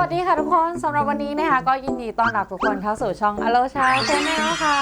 วัสดีค่ะทุกคนสำหรับวันนี้นะคะ ก็ยินดีต้อนรับทุกคนเข้าสู่ช่อง Allo ชาแนลค่ะ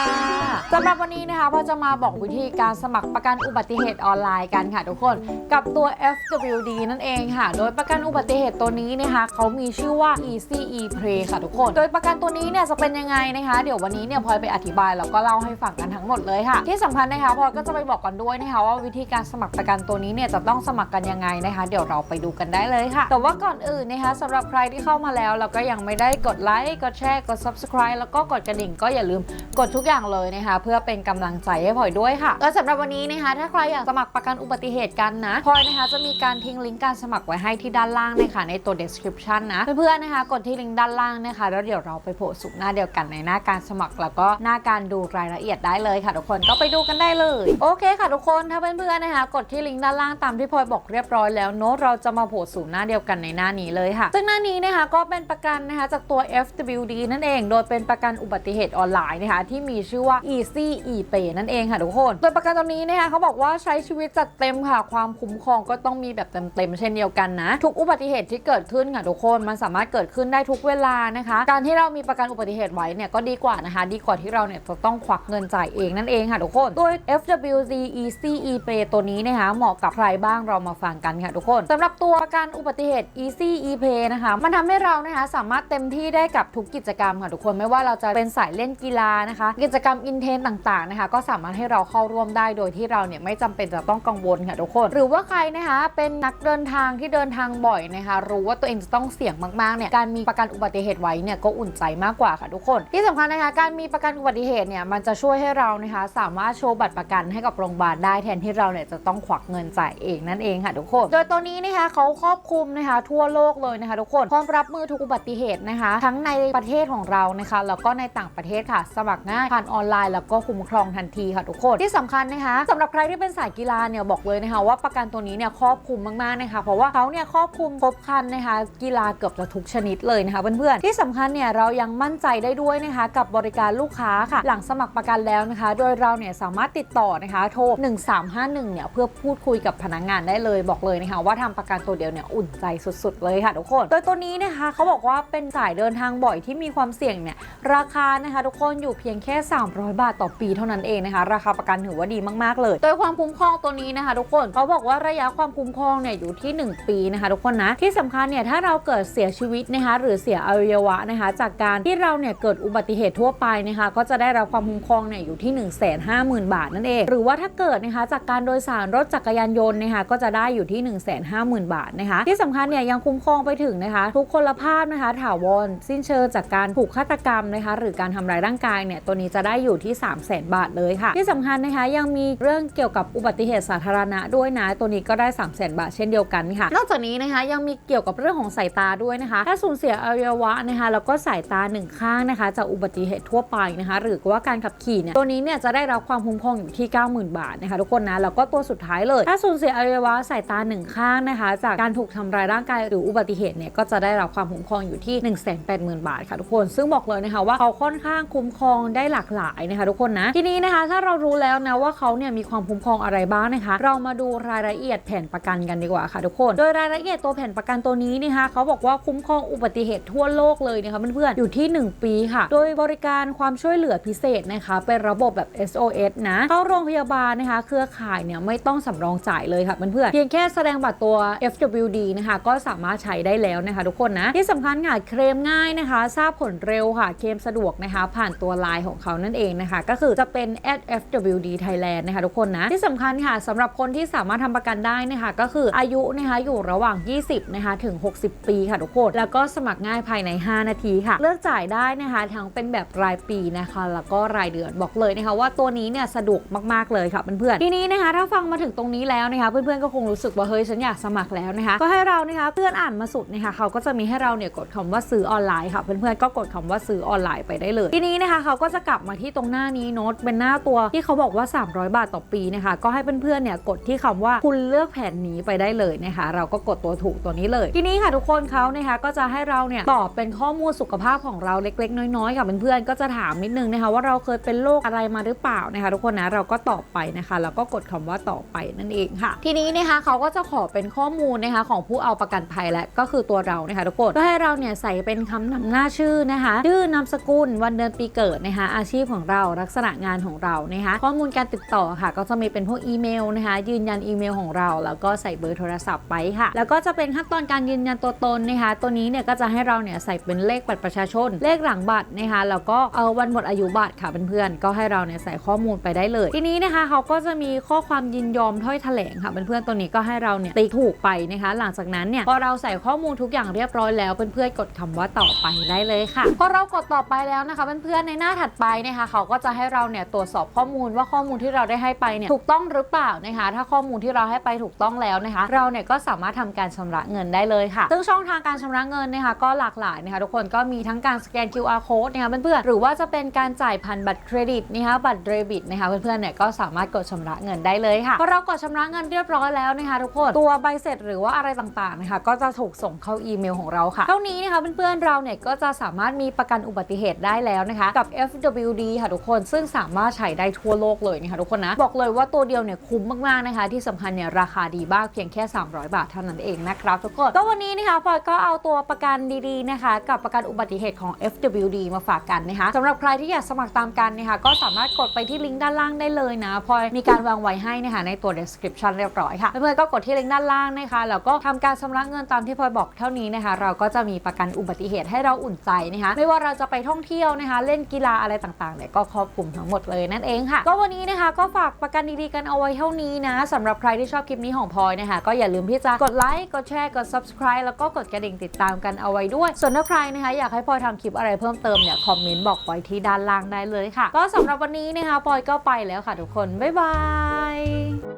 สำหรับวันนี้นะคะพ่อจะมาบอกวิธีการสมัครประกันอุบัติเหตุออนไลน์กันค่ะทุกคนกับตัว FWD นั่นเองค่ะ โดยประกันอุบัติเหตุตัวนี้นะคะเขามีชื่อว่า Easy E Play ค่ะทุกคน โดยประกันตัวนี้เนี่ยจะเป็นยังไงนะคะ เดี๋ยววันนี้เนี่ยพลอยไปอธิบายแล้วก็เล่าให้ฟังกันทั้งหมดเลยค่ะ ที่สำคัญนะคะพลอยก็จะไปบอกกันด้วยนะคะว่าวิธีการสมัครประกันตัวนี้เนี่ยจะต้องสมัครกันยังไงนะคะ เดี๋ยวเราไปดูกันได้เลยค่ะ แต่ว่าก่อนอื่นนะคะสำหรับใครที่เข้ามาแล้วแล้วก็ยังไม่ได้กดไลค์กดแชร์กด subscribe แล้วก็กดกระดิ่งก็อย่าลืมกดทุกอย่างเลยนะคะ เพื่อเป็นกำลังใจให้พลอยด้วยค่ะและสำหรับวันนี้นะคะ ถ้าใครอยากสมัครประกันอุบัติเหตุกันนะพลอยนะคะจะมีการทิ้งลิงก์การสมัครไว้ให้ที่ด้านล่างนะคะในตัว description นะเพื่อนๆนะคะ กดที่ลิงก์ด้านล่างนะคะแล้วเดี๋ยวเราไปโผล่สุกหน้าเดียวกันในหน้าการสมัคร แล้วก็หน้าการดูรายละเอียดได้เลยค่ะ ทุกคนก็ไปดูกันได้เลย โอเคค่ะทุกคนถ้าเพื่อนๆนะคะ กดที่ลิงก์ด้านล่างตามที่พลอยบอกเรียบร้อยแล้วเนอะเราจะมาโผล่สู่หน้าเดียวกันในหน้านี้เลยค่ะ ซึ่งหน้านี้นะคะกเป็นประกันนะคะจากตัว FWD นั่นเอง โดยเป็นประกันอุบัติเหตุออนไลน์นะคะที่มีชื่อว่า Easy ePay นั่นเองค่ะทุกคน โดยประกันตัวนี้นะคะเขาบอกว่าใช้ชีวิตจัดเต็มค่ะ ความคุ้มครองก็ต้องมีแบบเต็มๆเช่นเดียวกันนะ ทุกอุบัติเหตุที่เกิดขึ้นค่ะทุกคนมันสามารถเกิดขึ้นได้ทุกเวลานะคะ การที่เรามีประกันอุบัติเหตุไว้เนี่ยก็ดีกว่านะคะ ดีกว่าที่เราเนี่ยจะต้องควักเงินจ่ายเองนั่นเองค่ะทุกคนโดย FWD Easy ePay ตัวนี้นะคะเหมาะกับใครบ้างเรามาฟังกันค่ะทุกคนสำหรับตัวกันอุบัติเหตุ Easy ePay นะคะมันทำให้เรานะคะสามารถเต็มที่ได้กับทุกกิจกรรมค่ะทุกคนไม่ว่าเราจะเป็นสายเล่นกีฬานะคะ กิจกรรมอินเทนต่างๆนะคะก็สามารถให้เราเข้าร่วมได้โดยที่เราเนี่ยไม่จำเป็นจะต้องกังวลค่ะทุกคน หรือว่าใครนะคะเป็นนักเดินทางที่เดินทางบ่อยนะคะ รู้ว่าตัวเองจะต้องเสี่ยงมากๆเนี่ยการมีประกันอุบัติเหตุไว้เนี่ยก็อุ่นใจมากกว่าค่ะทุกคน ที่สำคัญนะคะการมีประกันอุบัติเหตุเนี่ยมันจะช่วยให้เรานะคะสามารถโชว์บัตรประกันให้กับโรงพยาบาลได้แทนที่เราเนี่ยจะต้องควักเงินจ่ายเองนั่นเองค่ะทุกคน โดยตัวนี้นะคะเขาครอบคลุมนะคะทั่วโลกเลยนะคะทุกคนพร้อมรับมือทุกอุบัติเหตุนะคะ ทั้งในประเทศของเรานะคะ แล้วก็ในต่างประเทศค่ะ สมัครง่ายผ่านออนไลน์แล้วก็คุ้มครองทันทีค่ะทุกคน ที่สำคัญนะคะสำหรับใครที่เป็นสายกีฬาเนี่ยบอกเลยนะคะ ว่าประกันตัวนี้เนี่ยครอบคลุมมากๆนะคะ เพราะว่าเขาเนี่ยครอบคลุมครบครันนะคะ กีฬาเกือบจะทุกชนิดเลยนะคะเพื่อนๆที่สำคัญเนี่ยเรายังมั่นใจได้ด้วยนะคะ กับบริการลูกค้าค่ะ หลังสมัครประกันแล้วนะคะ โดยเราเนี่ยสามารถติดต่อนะคะโทร 1351 เนี่ยเพื่อพูดคุยกับพนักงานได้เลยบอกเลยนะคะ ว่าทำประกันตัวเดียวเนี่ยอุ่นใจสุด ๆ เลยค่ะทุกคน โดยตัวนี้นะคะเขาบอกว่าเป็นสายเดินทางบ่อยที่มีความเสี่ยงเนี่ยราคานะคะทุกคนอยู่เพียงแค่ 300 บาทต่อปีเท่านั้นเองนะคะ ราคาประกันถือว่าดีมากๆเลย โดยความคุ้มครองตัวนี้นะคะ ทุกคนเขาบอกว่าระยะความคุ้มครองเนี่ยอยู่ที่ 1 ปีนะคะ ทุกคนนะที่สำคัญเนี่ยถ้าเราเกิดเสียชีวิตนะคะหรือเสียอวัยวะนะคะ จากการที่เราเนี่ยเกิดอุบัติเหตุทั่วไปนะคะก็จะได้รับความคุ้มครองเนี่ยอยู่ที่ 1 5 0 0 0 0 บาทนั่นเอง หรือว่าถ้าเกิดนะคะจากการโดยสารรถจักรยานยนต์นะคะก็จะได้อยู่ที่ 1 5 0 0 0 0 บาทนะคะที่สำคัญเนี่ยยังคุ้มครองไปถึงนะคะทุกคนภาพนะคะถาวรสิ้นเชิงจากการถูกฆาตกรรมนะคะ หรือการทำร้ายร่างกายเนี่ยตัวนี้จะได้อยู่ที่ 3 0 0 0 0 0บาทเลยค่ะ ที่สำคัญนะคะยังมีเรื่องเกี่ยวกับอุบัติเหตุสาธารณะด้วยนะ ตัวนี้ก็ได้ 3 0 0 0 0 0บาทเช่นเดียวกันค่ะ นอกจากนี้นะคะยังมีเกี่ยวกับเรื่องของสายตาด้วยนะคะ ถ้าสูญเสียอวัยวะนะคะแล้วก็สายตาหนึ่งข้างนะคะจากอุบัติเหตุทั่วไปนะคะ หรือว่าการขับขี่เนี่ยตัวนี้เนี่ยจะได้รับความคุ้มครองอยู่ที่ 90,000 บาทนะคะทุกคนนะแล้วก็ตัวสุดท้ายเลย ถ้าสูญเสียอวัยวะสายตาหนึ่งข้างนะคะ จากการถูกทำร้ายร่างกายหรืออุบัติเหตุเนี่ยก็จะได้รับความคุ้มครองอยู่ที่ 180,000 บาทค่ะทุกคน ซึ่งบอกเลยนะคะว่าเขาค่อนข้างคุ้มครองได้หลากหลายนะคะทุกคนนะ ทีนี้นะคะ ถ้าเรารู้แล้วนะว่าเขาเนี่ยมีความคุ้มครองอะไรบ้างนะคะ เรามาดูรายละเอียดแผนประกันกันดีกว่าค่ะทุกคน โดยรายละเอียดตัวแผนประกันตัวนี้นะคะเขาบอกว่าคุ้มครองอุบัติเหตุทั่วโลกเลยนะคะเพื่อนๆอยู่ที่ 1 ปีค่ะ โดยบริการความช่วยเหลือพิเศษนะคะเป็นระบบแบบ SOS นะเข้าโรงพยาบาลนะคะ เครือข่ายเนี่ยไม่ต้องสำรองจ่ายเลยค่ะเพื่อนๆเพียงแค่แสดงบัตรตัว FWD นะคะก็สามารถใช้ได้แล้วนะคะทุกคนนะที่สำคัญค่ะเคลมง่ายนะคะ ทราบผลเร็วค่ะเคลมสะดวกนะคะ ผ่านตัวไลน์ของเขานั่นเองนะคะ ก็คือจะเป็น @FWD Thailand นะคะทุกคนนะที่สำคัญค่ะสำหรับคนที่สามารถทำประกันได้นะคะก็คืออายุนะคะอยู่ระหว่าง 20นะคะถึง 60 ปีค่ะทุกคน แล้วก็สมัครง่ายภายใน 5 นาทีค่ะ เลือกจ่ายได้นะคะทั้งเป็นแบบรายปีนะคะ แล้วก็รายเดือนบอกเลยนะคะ ว่าตัวนี้เนี่ยสะดวกมากๆเลยค่ะเพื่อนๆทีนี้นะคะ ถ้าฟังมาถึงตรงนี้แล้วนะคะ เพื่อนๆก็คงรู้สึกว่าเฮ้ยฉันอยากสมัครแล้วนะคะ ก็ให้เรานะคะเพื่อนอ่านมาสุดนะคะเขาก็จะมีให้เราเนี่ยกดคำว่าซื้อออนไลน์ค่ะเพื่อนๆก็กดคำว่าซื้อออนไลน์ไปได้เลย ทีนี้นะคะเขาก็จะกลับมาที่ตรงหน้านี้โน้ตเป็นหน้าตัวที่เขาบอกว่า 300 บาทต่อปีนะคะก็ให้เพื่อนๆเนี่ยกดที่คำว่าคุณเลือกแผนนี้ไปได้เลยนะคะ เราก็กดตัวถูกตัวนี้เลย ทีนี้ค่ะทุกคนเขานะคะก็จะให้เราเนี่ยตอบเป็นข้อมูลสุขภาพของเราเล็ก ๆ น้อยๆค่ะเพื่อนๆก็จะถามนิดนึงนะคะว่าเราเคยเป็นโรคอะไรมาหรือเปล่านะคะทุกคนนะเราก็ตอบไปนะคะแล้วก็กดคำว่าต่อไปนั่นเองค่ะ ทีนี้นะคะเขาก็จะขอเป็นข้อมูลนะคะของผู้เอาประกันภัยและก็คือตัวเรานะคะทุกคนคนก็ให้เราเนี่ยใส่เป็นคำนำหน้าชื่อนะคะ ชื่อนามสกุลวันเดือนปีเกิดนะคะ อาชีพของเราลักษณะงานของเรานะคะ ข้อมูลการติดต่อค่ะ ก็จะมีเป็นพวกอีเมลนะคะ ยืนยันอีเมลของเรา แล้วก็ใส่เบอร์โทรศัพท์ไปค่ะ แล้วก็จะเป็นขั้นตอนการยืนยันตัวตนนะคะ ตัวนี้เนี่ยก็จะให้เราเนี่ยใส่เป็นเลขบัตรประชาชน เลขหลังบัตรนะคะ แล้วก็เอาวันหมดอายุบัตรค่ะเพื่อนๆ ก็ให้เราเนี่ยใส่ข้อมูลไปได้เลย ทีนี้นะคะเขาก็จะมีข้อความยินยอมถ้อยแถลงค่ะเพื่อนๆ ตัวนี้ก็ให้เราเนี่ยตีถูกไปนะคะ หลังจากนั้นเนี่ยพอเราใส่ข้อมูลทุกอย่างเรียบร้อยแล้วเพื่อนๆกดคำว่าต่อไปได้เลยค่ะพอเรากดต่อไปแล้วนะคะเพื่อนๆในหน้าถัดไปนะคะเขาก็จะให้เราเนี่ยตรวจสอบข้อมูลว่าข้อมูลที่เราได้ให้ไปเนี่ยถูกต้องหรือเปล่านะคะถ้าข้อมูลที่เราให้ไปถูกต้องแล้วนะคะ เราเนี่ยก็สามารถทำการชำระเงินได้เลยค่ะ ซึ่งช่องทางการชำระเงินนะคะก็หลากหลายนะคะทุกคนก็มีทั้งการสแกน QR code นะคะเพื่อนๆหรือว่าจะเป็นการจ่ายผ่านบัตรเครดิตนะคะบัตรเดบิตนะคะเพื่อนๆเนี่ยก็สามารถกดชำระเงินได้เลยค่ะพอเรากดชำระเงินเรียบร้อยแล้วนะคะทุกคนตัวใบเสร็จหรือว่าอะไรต่างๆนะคะก็จะถูกส่งเข้าอีเมลของเราค่ะ เท่านี้นะคะเพื่อนๆเราเนี่ยก็จะสามารถมีประกันอุบัติเหตุได้แล้วนะคะกับ FWD ค่ะทุกคนซึ่งสามารถใช้ได้ทั่วโลกเลยนะคะทุกคนนะบอกเลยว่าตัวเดียวเนี่ยคุ้มมากๆนะคะ ที่สำคัญเนี่ยราคาดีมากเพียงแค่ 300 บาทเท่านั้นเองนะครับทุกคนก็วันนี้นะคะพลอยก็เอาตัวประกันดีๆนะคะกับประกันอุบัติเหตุของ FWD มาฝากกันนะคะสำหรับใครที่อยากสมัครตามกันนะคะก็สามารถกดไปที่ลิงก์ด้านล่างได้เลยนะพลอยมีการวางไว้ให้นะคะในตัว description เรียบร้อยค่ะเพื่อนๆก็กดที่ลิงก์ด้านล่างนะคะแล้วก็ทำการชำระเงินตามที่พลอยบอกเท่านี้นะคะเราก็จะมีประกันอุบัติเหตุให้เราอุ่นใจนะคะไม่ว่าเราจะไปท่องเที่ยวนะคะ เล่นกีฬาอะไรต่างๆเนี่ยก็ครอบคลุมทั้งหมดเลยนั่นเองค่ะ ก็วันนี้นะคะก็ฝากประกันดีๆกันเอาไว้เท่านี้นะสำหรับใครที่ชอบคลิปนี้ของพลอยนะคะก็อย่าลืมที่จะกดไลค์กดแชร์กด subscribe แล้วก็กดกระดิ่งติดตามกันเอาไว้ด้วย ส่วนถ้าใครนะคะอยากให้พลอยทำคลิปอะไรเพิ่มเติมเนี่ยคอมเมนต์บอกไว้ที่ด้านล่างได้เลยค่ะ ก็สำหรับวันนี้นะคะพลอยก็ไปแล้วค่ะทุกคนบ๊ายบาย